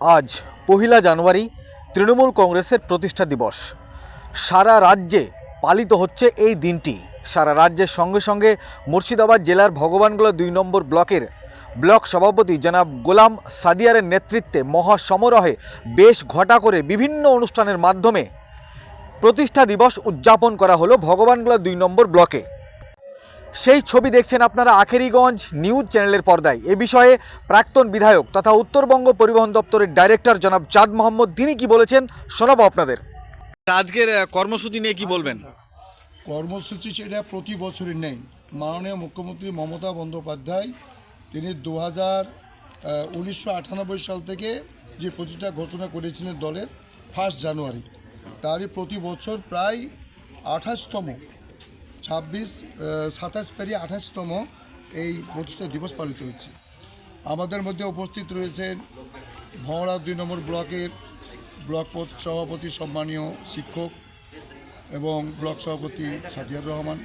আজ পহিলা জানুয়ারি তৃণমূল কংগ্রেসের প্রতিষ্ঠা দিবস। সারা রাজ্যে পালিত হচ্ছে এই দিনটি। সারা রাজ্যের সঙ্গে সঙ্গে মুর্শিদাবাদ জেলার ভগবানগোলা দুই নম্বর ব্লকের ব্লক সভাপতি জনাব গোলাম সাদিয়ারের নেতৃত্বে মহাসমারোহে বেশ ঘটা করে বিভিন্ন অনুষ্ঠানের মাধ্যমে প্রতিষ্ঠা দিবস উদযাপন করা হলো ভগবানগোলা দুই নম্বর ব্লকে। সেই ছবি দেখছেন আপনারা আখেরিগঞ্জ নিউজ চ্যানেলের পর্দায়। এ বিষয়ে প্রাক্তন বিধায়ক তথা উত্তরবঙ্গ পরিবহন দপ্তরের ডাইরেক্টর জনাব চাঁদ মোহাম্মদ তিনি কি বলেছেন শোনাবো আপনাদের। আজকের কর্মসূচি নিয়ে কি বলবেন? কর্মসূচি সেটা প্রতি বছরই নেই। মাননীয় মুখ্যমন্ত্রী মমতা বন্দ্যোপাধ্যায় তিনি দু হাজার উনিশশো আটানব্বই সাল থেকে যে প্রতিটা ঘোষণা করেছিলেন দলের ফার্স্ট জানুয়ারি তারই প্রতি বছর প্রায় আঠাশতম ছাব্বিশ সাতাশ পেরিয়ে আঠাশতম এই প্রতিষ্ঠা দিবস পালিত হচ্ছে আমাদের মধ্যে উপস্থিত রয়েছেন ভঁড়া দুই নম্বর ব্লকের ব্লক সভাপতি সম্মানীয় শিক্ষক এবং ব্লক সভাপতি সাজিয়ার রহমান,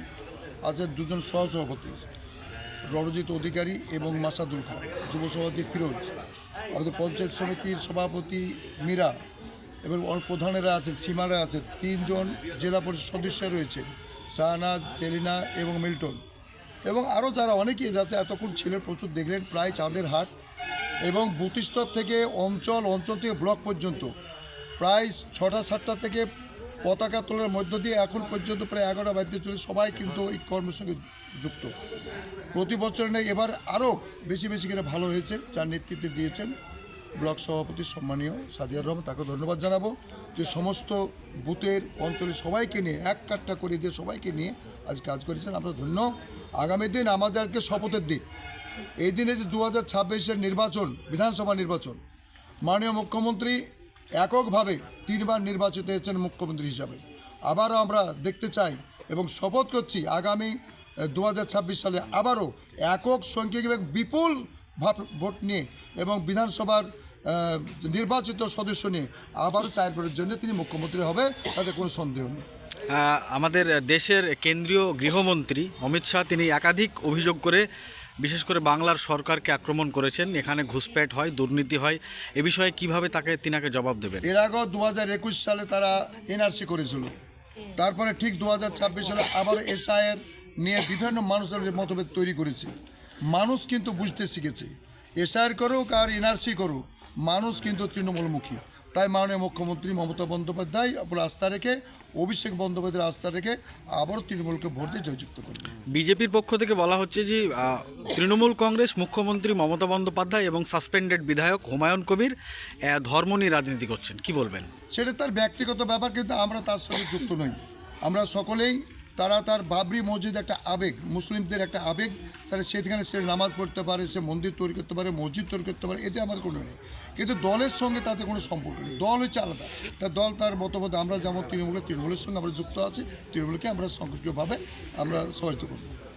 আছেন দুজন সহসভাপতি, রণজিৎ অধিকারী এবং মাসাদুল খান, যুব সভাপতি ফিরোজ, আমাদের পঞ্চায়েত সমিতির সভাপতি মীরা এবং প্রধানেরা আছেন সীমারা আছেন তিনজন জেলা পরিষদ সদস্য রয়েছেন। শাহনাজ, সেলিনা এবং মিল্টন। এবং আরও যারা অনেকেই যাতে এতক্ষণ ছিলেন, প্রচুর দেখলেন, প্রায় চাঁদের হাট এবং বুথ স্তর থেকে অঞ্চল অঞ্চল থেকে ব্লক পর্যন্ত। প্রায় ছটা, সাতটা থেকে পতাকা তোলার মধ্য দিয়ে এখন পর্যন্ত প্রায় এগারোটা বাড়িতে চলে সবাই কিন্তু এই কর্মের সঙ্গে যুক্ত। প্রতি বছর নেই, এবার আরও বেশি বেশি করে ভালো হয়েছে, যার নেতৃত্বে দিয়েছেন ব্লক সভাপতি সম্মানীয় সাদিয়ার রহমান তাকে ধন্যবাদ জানাব যে সমস্ত বুথের অঞ্চলে সবাইকে নিয়ে, এক কাটটা করে দিয়ে সবাইকে নিয়ে আজ কাজ করেছেন। আমরা ধন্য। আগামী দিন আমাদেরকে শপথের দিন। এই দিনে যে দু হাজার ছাব্বিশের নির্বাচন, বিধানসভা নির্বাচন, মাননীয় মুখ্যমন্ত্রী এককভাবে তিনবার নির্বাচিত হয়েছেন মুখ্যমন্ত্রী হিসাবে। আবারও আমরা দেখতে চাই এবং শপথ করছি আগামী দু হাজার ছাব্বিশ সালে আবারও একক সংখ্যক এবং বিপুল ভাব- ভোট নিয়ে এবং বিধানসভার নির্বাচিত সদস্য নিয়ে আবারও চারবারের জন্য তিনি মুখ্যমন্ত্রী হবে তাতে কোনো সন্দেহ নেই। আমাদের দেশের কেন্দ্রীয় গৃহমন্ত্রী অমিত শাহ তিনি একাধিক অভিযোগ করে বিশেষ করে বাংলার সরকারকে আক্রমণ করেছেন। এখানে ঘুষপেট হয় দুর্নীতি হয় এ বিষয়ে কীভাবে তাকে তিনাকে জবাব দেবেন? এর আগেও দু হাজার একুশ সালে তারা এনআরসি করেছিল। তারপরে ঠিক দু হাজার ছাব্বিশ সালে আবার এসআইয়ের নিয়ে বিভিন্ন মানুষের মতভেদ তৈরি করেছে। মানুষ কিন্তু বুঝতে শিখেছে। এসআর করুক আর এনআরসি করুক মানুষ কিন্তু তৃণমূলমুখী তাই মাননীয় মুখ্যমন্ত্রী মমতা বন্দ্যোপাধ্যায় আপনার আস্থা রেখে অভিষেক বন্দ্যোপাধ্যায়ের আস্থা রেখে আবারও তৃণমূলকে ভোট দিয়ে জয়যুক্ত করবে বিজেপির পক্ষ থেকে বলা হচ্ছে যে তৃণমূল কংগ্রেস মুখ্যমন্ত্রী মমতা বন্দ্যোপাধ্যায় এবং সাসপেন্ডেড বিধায়ক হুমায়ুন কবির ধর্ম নিয়ে রাজনীতি করছেন। কি বলবেন? সেটা তার ব্যক্তিগত ব্যাপার কিন্তু আমরা তার সঙ্গে যুক্ত নই। আমরা সকলেই তারা তার বাবরি মসজিদ একটা আবেগ, মুসলিমদের একটা আবেগ, তারা সেখানে সে নামাজ পড়তে পারে, সে মন্দির তৈরি করতে পারে, মসজিদ তৈরি করতে পারে, এতে আমার কোনো নেই। কিন্তু দলের সঙ্গে তাতে কোনো সম্পর্ক নেই। দল হচ্ছে আলাদা। তার দল তার মতামত, আমরা যেমন তৃণমূলের তৃণমূলের সঙ্গে আমরা যুক্ত আছি, তৃণমূলকে আমরা সক্রিয়ভাবে আমরা সহায়তা করব।